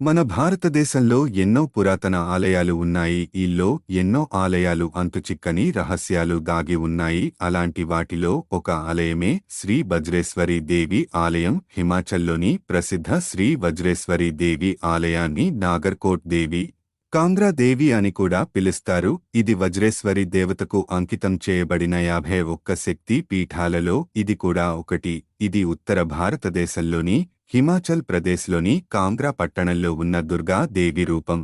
మన భారతదేశంలో ఎన్నో పురాతన ఆలయాలు ఉన్నాయి ఈల్లో ఎన్నో ఆలయాలు అంతుచిక్కని రహస్యాలు దాగి ఉన్నాయి అలాంటి వాటిలో ఒక ఆలయమే శ్రీ వజ్రేశ్వరి దేవి ఆలయం హిమాచల్లోని ప్రసిద్ధ శ్రీ వజ్రేశ్వరి దేవి ఆలయాన్ని నాగర్కోట్ దేవి కాంగ్రా దేవి అని కూడా పిలుస్తారు. ఇది వజ్రేశ్వరి దేవతకు అంకితం చేయబడిన యాభై ఒక్క శక్తి పీఠాలలో ఇది కూడా ఒకటి. ఇది ఉత్తర భారతదేశంలోని హిమాచల్ ప్రదేశ్లోని కాంగ్రా పట్టణంలో ఉన్న దుర్గా దేవి రూపం.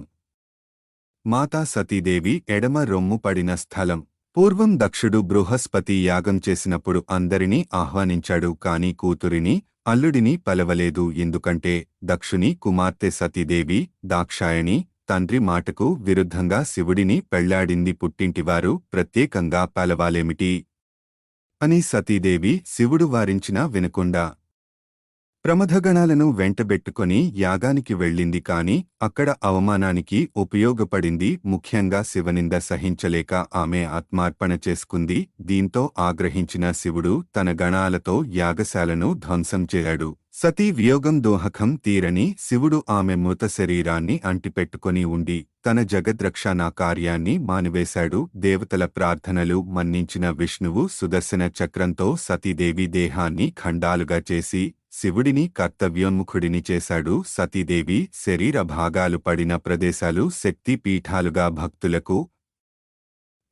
మాతా సతీదేవి ఎడమ రొమ్ము పడిన స్థలం. పూర్వం దక్షుడు బృహస్పతి యాగం చేసినప్పుడు అందరినీ ఆహ్వానించాడు కాని కూతురిని అల్లుడిని పలవలేదు ఎందుకంటే దక్షుని కుమార్తె సతీదేవి దాక్షాయణి తండ్రి మాటకు విరుద్ధంగా శివుడిని పెళ్ళాడింది పుట్టింటివారు ప్రత్యేకంగా పలవాలేమిటి? అని సతీదేవి శివుడు వారించినా వినకుండా ప్రమథగణాలను వెంటబెట్టుకొని యాగానికి వెళ్ళింది కాని అక్కడ అవమానానికి ఉపయోగపడింది. ముఖ్యంగా శివనింద సహించలేక ఆమె ఆత్మార్పణ చేసుకుంది. దీంతో ఆగ్రహించిన శివుడు తన గణాలతో యాగశాలను ధ్వంసం చేశాడు సతీ వియోగం దోహకం తీరని శివుడు ఆమె మృత శరీరాన్ని అంటిపెట్టుకొని ఉండి తన జగద్రక్షణ కార్యాన్ని మానివేశాడు. దేవతల ప్రార్థనలు మన్నించిన విష్ణువు సుదర్శన చక్రంతో సతీదేవి దేహాన్ని ఖండాలుగా చేసి శివుడిని కర్తవ్యోన్ముఖుడిని చేశాడు. సతీదేవి శరీర భాగాలు పడిన ప్రదేశాలు శక్తి పీఠాలుగా భక్తులకు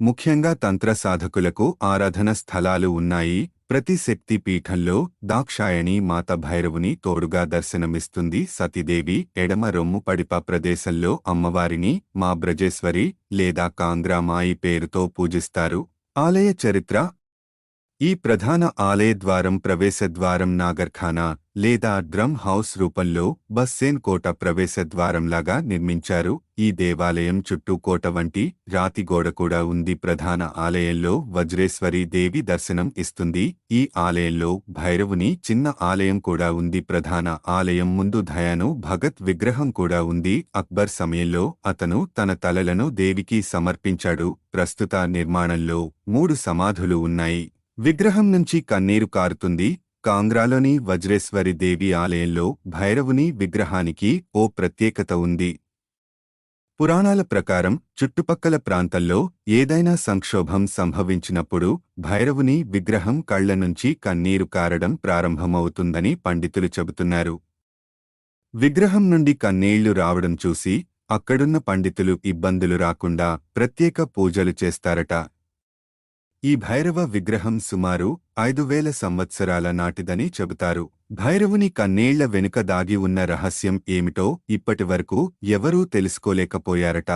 ముఖ్యంగా తంత్ర సాధకులకు ఆరాధన స్థలాలు ఉన్నాయి. ప్రతి శక్తి పీఠంలో దాక్షాయణి మాత భైరవుని తోడుగా దర్శనమిస్తుంది. సతీదేవి ఎడమ రొమ్ము పడిప ప్రదేశంలో అమ్మవారిని మా బ్రజేశ్వరి లేదా కాంద్రామాయి పేరుతో పూజిస్తారు. ఆలయ చరిత్ర ఈ ప్రధాన ఆలయద్వారం ప్రవేశద్వారం నాగర్ఖానా లేదా డ్రమ్ హౌస్ రూపంలో బస్సేన్ కోట ప్రవేశద్వారంలాగా నిర్మించారు. ఈ దేవాలయం చుట్టూ కోట వంటి రాతి గోడ కూడా ఉంది. ప్రధాన ఆలయంలో వజ్రేశ్వరి దేవి దర్శనం ఇస్తుంది. ఈ ఆలయంలో భైరవుని చిన్న ఆలయం కూడా ఉంది. ప్రధాన ఆలయం ముందు దయాను భగత్ విగ్రహం కూడా ఉంది. అక్బర్ సమయంలో అతను తన తలలను దేవికి సమర్పించాడు. ప్రస్తుత నిర్మాణంలో మూడు సమాధులు ఉన్నాయి. విగ్రహం నుంచి కన్నీరు కారుతుంది. కాంగ్రాలోని వజ్రేశ్వరి దేవి ఆలయంలో భైరవుని విగ్రహానికి ఓ ప్రత్యేకత ఉంది. పురాణాల ప్రకారం చుట్టుపక్కల ప్రాంతంలో ఏదైనా సంక్షోభం సంభవించినప్పుడు భైరవుని విగ్రహం కళ్ళ నుంచి కన్నీరు కారడం ప్రారంభమవుతుందని పండితులు చెబుతున్నారు. విగ్రహం నుండి కన్నీళ్ళు రావడం చూసి అక్కడున్న పండితులు ఇబ్బందులు రాకుండా ప్రత్యేక పూజలు చేస్తారట. ఈ భైరవ విగ్రహం సుమారు ఐదు వేల సంవత్సరాల నాటిదని చెబుతారు. భైరవుని కన్నేళ్ళ వెనుక దాగి ఉన్న రహస్యం ఏమిటో ఇప్పటివరకు ఎవరూ తెలుసుకోలేకపోయారట.